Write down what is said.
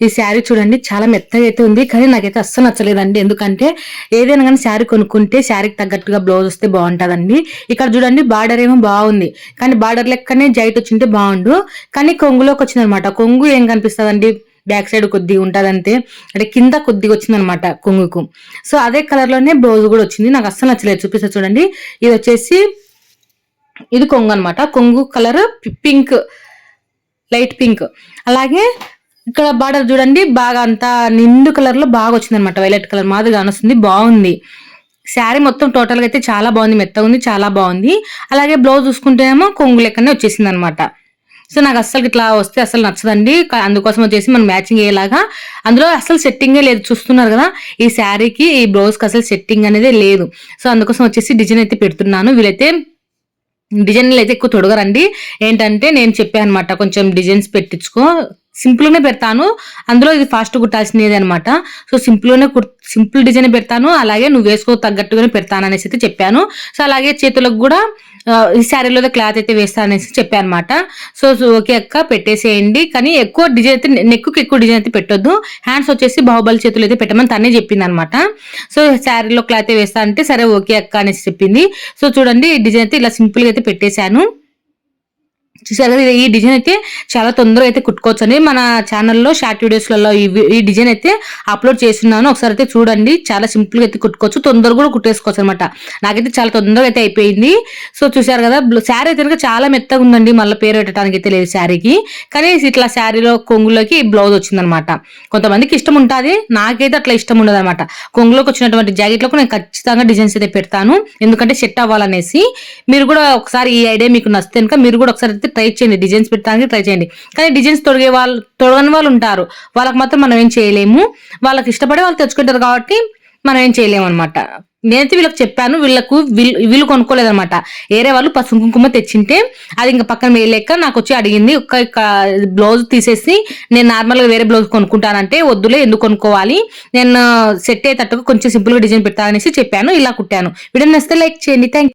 ఈ శారీ చూడండి చాలా మెత్తగా అయితే ఉంది కానీ నాకైతే అస్సలు నచ్చలేదండి. ఎందుకంటే ఏదైనా కానీ శారీ కొనుక్కుంటే శారీకి తగ్గట్టుగా బ్లౌజ్ వస్తే బాగుంటుందండి. ఇక్కడ చూడండి బార్డర్ ఏమో బాగుంది కానీ బార్డర్ లెక్కనే జైట్ వచ్చింటే బాగుండు. కానీ కొంగులోకి వచ్చిందనమాట. కొంగు ఏం కనిపిస్తుందండి? బ్యాక్ సైడ్ కొద్దిగా ఉంటుంది అంతే అంటే కింద కొద్దిగా వచ్చింది అనమాట కొంగుకు. సో అదే కలర్లోనే బ్లౌజ్ కూడా వచ్చింది. నాకు అస్సలు నచ్చలేదు. చూపిస్తా చూడండి. ఇది వచ్చేసి ఇది కొంగు అనమాట. కొంగు కలర్ పింక్ లైట్ పింక్ అలాగే ఇక్కడ బార్డర్ చూడండి బాగా అంతా నిండు కలర్లో బాగా వచ్చింది అనమాట వైలెట్ కలర్ మాదిరిగా వస్తుంది బాగుంది. శారీ మొత్తం టోటల్గా అయితే చాలా బాగుంది మెత్తగా ఉంది చాలా బాగుంది. అలాగే బ్లౌజ్ చూసుకుంటేనేమో కొంగు లెక్కనే వచ్చేసింది అనమాట సో నాకు అస్సలు ఇట్లా వస్తే అసలు నచ్చదండి. అందుకోసం వచ్చేసి మనం మ్యాచింగ్ అయ్యేలాగా. అందులో అసలు సెట్టింగే లేదు చూస్తున్నారు కదా. ఈ శారీకి ఈ బ్లౌజ్కి అసలు సెట్టింగ్ అనేది లేదు. సో అందుకోసం వచ్చేసి డిజైన్ అయితే పెడుతున్నాను. వీలైతే డిజైన్లు అయితే ఎక్కువ తొడగరండి. ఏంటంటే నేను చెప్పాను అనమాట కొంచెం డిజైన్స్ పెట్టించుకో సింపుల్గానే పెడతాను. అందులో ఇది ఫాస్ట్ కుట్టాల్సినది అనమాట సో సింపుల్గానే కుర్ సింపుల్ డిజైన్ పెడతాను. అలాగే నువ్వు వేసుకో తగ్గట్టుగానే పెడతాను అనేసి అయితే చెప్పాను. సో అలాగే చేతులకు కూడా ఈ శారీలో క్లాత్ అయితే వేస్తాను అనేసి చెప్పాను అనమాట సో ఓకే అక్క పెట్టేసేయండి. కానీ ఎక్కువ డిజైన్ అయితే నెక్కు ఎక్కువ డిజైన్ అయితే పెట్టొద్దు. హ్యాండ్స్ వచ్చేసి బాహుబలి చేతులు అయితే పెట్టమని తనే చెప్పింది అనమాట సో శారీలో క్లాత్ వేస్తా అంటే సరే ఓకే అక్క అనేసి చెప్పింది. సో చూడండి డిజైన్ అయితే ఇలా సింపుల్గా అయితే పెట్టేశాను. చూసారు కదా ఈ డిజైన్ అయితే చాలా తొందరగా అయితే కుట్టుకోవచ్చు అండి మన ఛానల్లో షార్ట్ వీడియోస్లలో ఈ డిజైన్ అయితే అప్లోడ్ చేస్తున్నాను. ఒకసారి అయితే చూడండి. చాలా సింపుల్గా అయితే కుట్టుకోవచ్చు. తొందరగా కూడా కుట్టేసుకోవచ్చు అనమాట నాకైతే చాలా తొందరగా అయితే అయిపోయింది. సో చూసారు కదా శారీ అయితే కనుక చాలా మెత్తగా ఉందండి. మళ్ళీ పేరు పెట్టడానికి అయితే లేదు శారీకి. కానీ ఇట్లా శారీలో కొంగులోకి బ్లౌజ్ వచ్చిందనమాట. కొంతమందికి ఇష్టం ఉంటుంది. నాకైతే అట్లా ఇష్టం ఉండదు అనమాట కొంగులోకి వచ్చినటువంటి జాకెట్లకు నేను ఖచ్చితంగా డిజైన్స్ అయితే పెడతాను. ఎందుకంటే సెట్ అవ్వాలనేసి. మీరు కూడా ఒకసారి ఈ ఐడియా మీకు నచ్చితే కనుక మీరు కూడా ఒకసారి అయితే ట్రై చేయండి డిజైన్స్ పెట్టడానికి ట్రై చేయండి. కానీ డిజైన్స్ తొడిగే వాళ్ళు తొడగని వాళ్ళు ఉంటారు. వాళ్ళకి మాత్రం మనం ఏం చేయలేము. వాళ్ళకి ఇష్టపడే వాళ్ళు తెచ్చుకుంటారు కాబట్టి మనం ఏం చేయలేము అనమాట నేనైతే వీళ్ళకి చెప్పాను వీళ్ళకు వీళ్ళు వీళ్ళు కొనుక్కోలేదనమాట వేరే వాళ్ళు పసుపు కుంకుమ తెచ్చింటే అది ఇంకా పక్కన వేయలేక నాకు వచ్చి అడిగింది ఒక్క బ్లౌజ్ తీసేసి నేను నార్మల్గా వేరే బ్లౌజ్ కొనుక్కుంటానంటే వద్దులే ఎందుకు కొనుక్కోవాలి? నేను సెట్ అయ్యేటట్టుగా కొంచెం సింపుల్గా డిజైన్ పెడతాననేసి చెప్పాను ఇలా కుట్టాను. వీడియో నచ్చితే లైక్ చేయండి థ్యాంక్